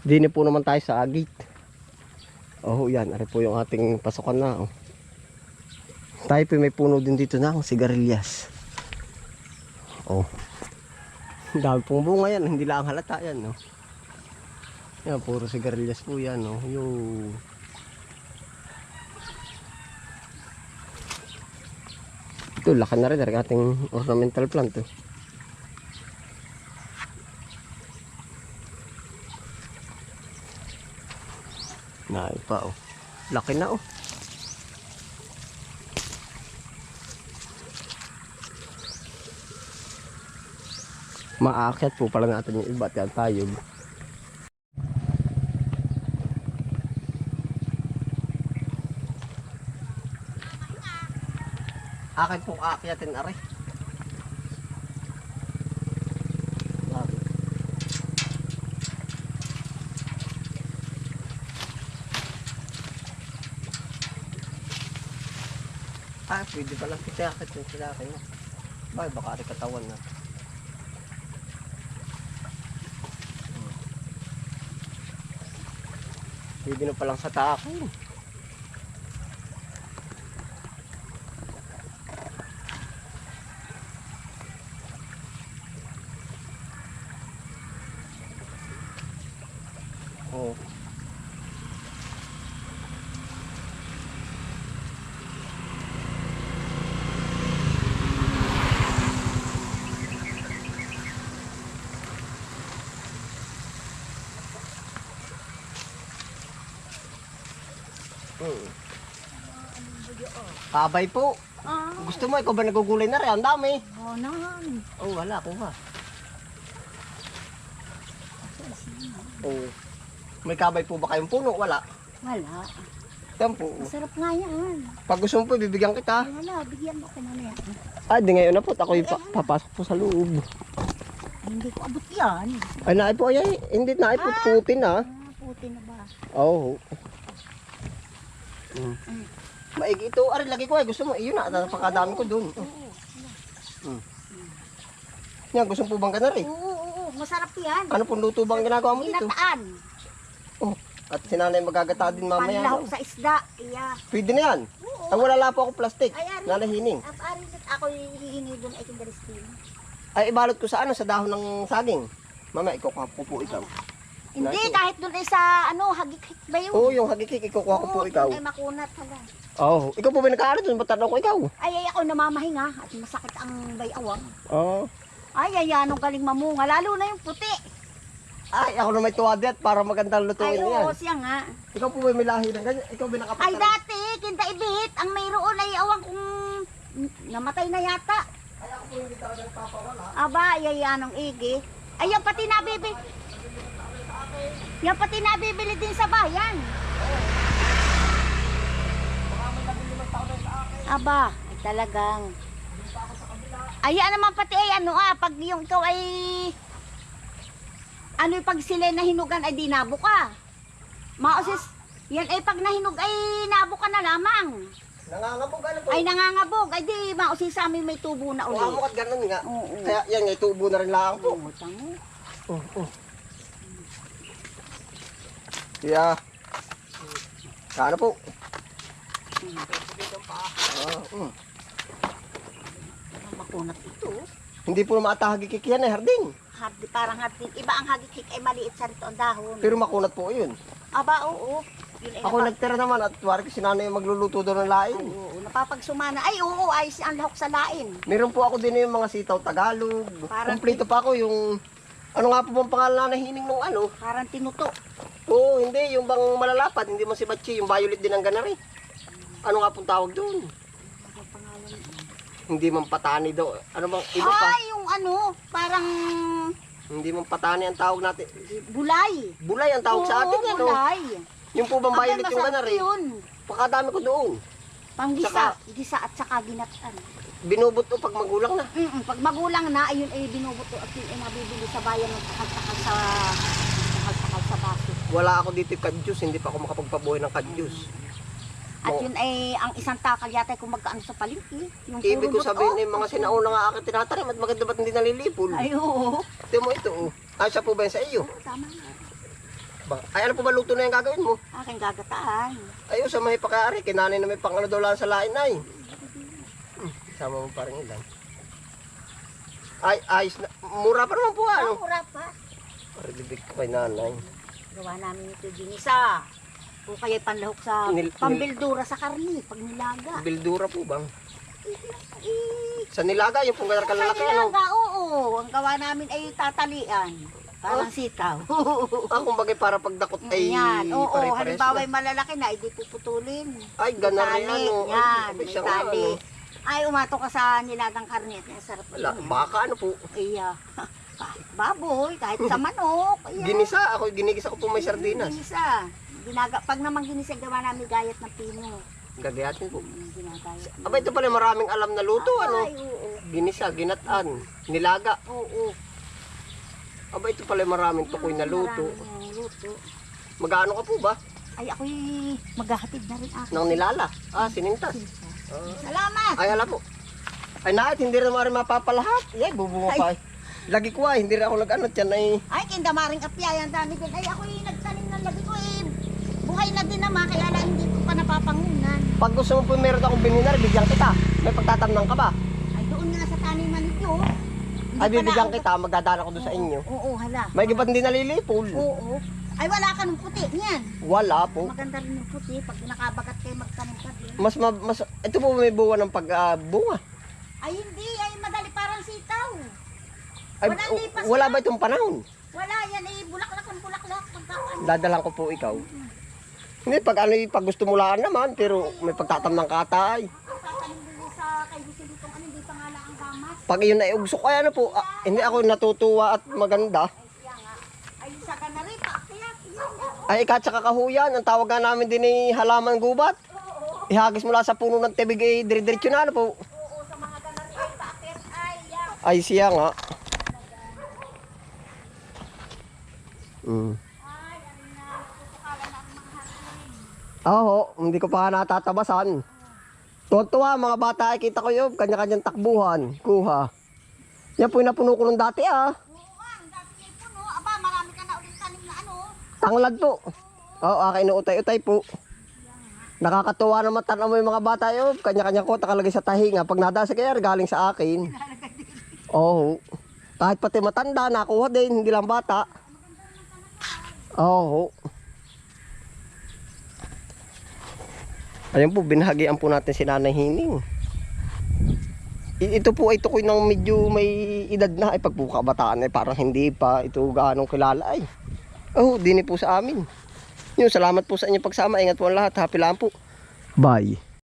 Dini po naman tayo sa gate. Oh, yan. Ari po yung ating pasukan na. Oh. Tayo po may puno din dito na, sigarilyas. Oh. Dami pong bunga yan, hindi lang halata yan, no. Yan, puro sigarilyas po yan, no. Yung... Ito, laki na rin, ang ating ornamental plant, oh. Nai pa, oh. Laki na, oh. Maakyat po pala natin yung iba at yan tayo. Akin pong aakyatin are. Pwede pa lang kita akit yung sila kayo. Bakit baka rin katawan na. Pwede na palang sa takin. Oh. Hmm. Kabay po. Ah, Gusto mo, ikaw ba nagugulay na rin? Ang dami. oh naman. Oh, wala ko ba? Oh. May kabay po ba kayong puno? Wala. Wala. Yan po. Masarap nga yan. Pag gusto mo po, bibigyan kita. Wala, bigyan mo ko mamaya. Ah, di ngayon na po. Ako'y pa papasok po sa loob. Hindi ko abot yan. Ay, naay po. Ay, hindi naay po. Putin ah. Ah, puti na ba? Oo. Mm. Maigi ito. Ari, lagi ko ay. Gusto mo. Iyon na. Napakadami ko doon. Oo. Yan, gusto po bang ganari? Oo, oo, oo. Masarap yan. Ano pong luto bang ginagawa mo dito? Ginataan. Oh. At sinanay magagata din mamaya. Panlahok no? sa isda. Iya. Pwede na yan. Oo. Ang wala lang po ako plastic. Ay, ari. Nanahining. At ari, ako hihingi doon ay kindaristin. Ay, ibalot ko sa ano, sa dahon ng saging. Mama, ikukuha po po ikaw. Hindi, Naku. kahit doon ay sa ano, hagik-hik ba yun? Oo, yung hagikik, ikukuha ko po Oo, ikaw. doon ay makunat hala. Oo, ikaw po ba nag-aaral doon? Ba't tanong ko ikaw? Ay, ay, ako namamahinga at masakit ang bayawang. Oo. Ay, ay, anong galing mamunga. Lalo na yung puti. Ay, ako na may tuwadi at para magandang Ay, lutuin oo, yan. siya nga. Ikaw po ba may lahi ng ganyan? Ikaw ba Ay, dati, kinta ibit, ang mayroon ay awang kung namatay na yata. Ay, ako po hindi talaga nagpapawala. Aba, ay, ay, anong igi. Ay, yan pati nabibili. Yan pati nabibili din sa bayan. Aba, ay talagang. Ayan naman pati ay ano ah, pag yung ikaw ay ano yung pag sila na hinugan ay dinabo ka. Mausis, yan ay pag nahinog ay nabo ka na lamang. Nangangabog ano po? Ay nangangabog, ay di mausis sa amin may tubo na Mukha mo uli. kat ganun nga. Oo. Kaya yan nga, tubo na rin lang po. Oo, tamo. Oo, oo. Yeah. Kano po? Ah, mm. Makunat ito. Hindi po mata hagikik yan eh, harding. Hard, parang hard. Iba ang hagikik ay maliit sa rito ang dahon. Pero makunat po yun. Aba, oo. Yun ay Ako nagtira naman at wari ko sinanay yung magluluto doon ng lain. Ay, oo, napapagsumana. Ay, oo, ay ang lahok sa lain. Meron po ako din yung mga sitaw Tagalog. Parang- Kompleto pa ako yung... Ano nga po bang pangalan na hining nung ano? Parang tinuto. Oo, hindi. Yung bang malalapad. Hindi mo si Bachi. Yung violet din ang ganari. Ano nga pong tawag doon? Ano? Hindi man patani daw. Ano bang iba pa? Ay, yung ano, parang Hindi man patani ang tawag natin. bulay. Bulay ang tawag sa atin Oo, bulay. Yung po bang violet yung masarap ganari. yun. Pakadami ko doon. Panggisa. Gisa at saka ginatan. Binubot ko pag magulang na. Mm pag magulang na, ayun ay binubuto at yun ay mabibili sa bayan ng takal-takal sa. Wala ako dito yung kadyus. Hindi pa ako makapagpabuhay ng kadyus. At Oo. yun ay ang isang takal yata kung magkaano sa palengke. Yung Ibig ko puro sabihin buto. eh, mga sinauna nga akin tinatanim at maganda ba't hindi nalilipol? Ay, oo. Ito mo ito oh. Ah, siya po ba yan sa iyo? Tama nga. Ba- Ay, ano po ba luto na yung gagawin mo? Aking gagataan. Ayun, sa may pakaari, kinanay na may pang ano daw lang sa lain ay. Hmm, sama mo pa rin ilan. Ay, ayos na. Mura pa naman po ano. Ang mura pa. Para bibig ko kay nanay. Gawa namin ito ginisa. O kaya panlahok sa Nil- pambildura sa karni pag nilaga. Bildura po bang? Eh, Sa nilaga, yung pong sa kalalaki, ano? nilaga, oo. Ang gawa namin ay tatalian. Parang sitaw. Ah, kumbaga para pagdakot ay Yan. Oo, pare-pares halimbawa ay malalaki na, hindi puputulin. Ay, ganun rin Tali, ano. Yan, Ay, may siya nga, tali. ano. Ay, umato ka sa nilagang karne at sarap Wala, yan. baka ano po. Iya. Kahit baboy, kahit sa manok. Iya. Ginisa, ako ginigisa ko po may sardinas. Ginisa. Ginaga, pag naman ginisa, gawa namin gayat ng pino. Gagayatin po. Mm, Ginagayat. Aba, ito pala maraming alam na luto, ano? Ay, oo. Ginisa, ginatan, nilaga. Oo. Aba, ito pala maraming tukoy na luto. Maraming luto. Magano ka po ba? Ay, ako'y maghahatid na rin ako. Nang nilala. Ah, sinintas. Ah. Salamat! Ay, ala po. Ay, naat, hindi rin naman mapapalahat. Ay, bubunga pa. eh. Lagi ko ay, hindi rin ako nag-ano dyan ay. Ay, kindamaring apya, yan dami din. Ay, ako'y nagtanim ng labi ko eh. Buhay na din naman, kaya lang hindi ko pa napapangunan. Pag gusto mo po meron akong bininar, bigyan kita. May pagtatamnang ka ba? Ay, doon nga sa taniman. Hindi Ay, bibigyan kita, magdadala ko doon sa inyo. Oo, oo, hala. May iba't hindi nalilipol. Oo. Ay, wala ka ng puti niyan. Wala po. Maganda rin yung puti. Pag nakabagat kayo magtanim ka din. Mas, ma, mas, ito po may buwan ng pagbunga. Ay, hindi. Ay, madali parang sitaw. Ay, Wala, o- lipas wala ba itong panahon? Wala, yan eh. Bulaklak ang bulaklak. Pagkakaan. Dadalang ko po ikaw. Hindi, pag ano, pag gusto mo laan naman, pero may pagtatamnang katay. Sa kay Busilitong ano, hindi pa nga lang ang gamas. Pag iyon ay ugso, kaya ano po, ah, hindi ako natutuwa at maganda. Ay, siya nga. Ay, sa kanari pa. Kaya. Ay, ikat sa kakahuyan, ang tawag nga namin din ay halaman gubat. Ihagis mula sa puno ng tibig ay dire-diretso na ano po. Oo, sa mga ay. Ay, yan. Ay, siya nga. Mm. Ay, ano na. Tutukalan na ang mga hangin. Oo, hindi ko pa natatabasan. Tuwa-tuwa, mga bata, ay kita ko yun, kanya-kanyang takbuhan, kuha. Yan po yung napuno ko nung dati ah. Oo ang dami niya puno. Aba, marami ka na ulit tanim na ano. Tanglad po. Oo, akin na utay-utay po. Nakakatuwa naman tanaw mo yung mga bata yun. Kanya-kanya ko, takalagay sa tahinga. Pag nadasa kaya, galing sa akin. Oo. Kahit pati matanda, nakuha din, hindi lang bata. Oo. Ayun po, binahagian po natin si Nanay Hining. Ito po ay tukoy ng medyo may edad na. Ay pagbuka bataan ay parang hindi pa ito gaanong kilala ay. Oh, dini po sa amin. Yun, salamat po sa inyong pagsama. Ingat po ang lahat. Happy lang po. Bye.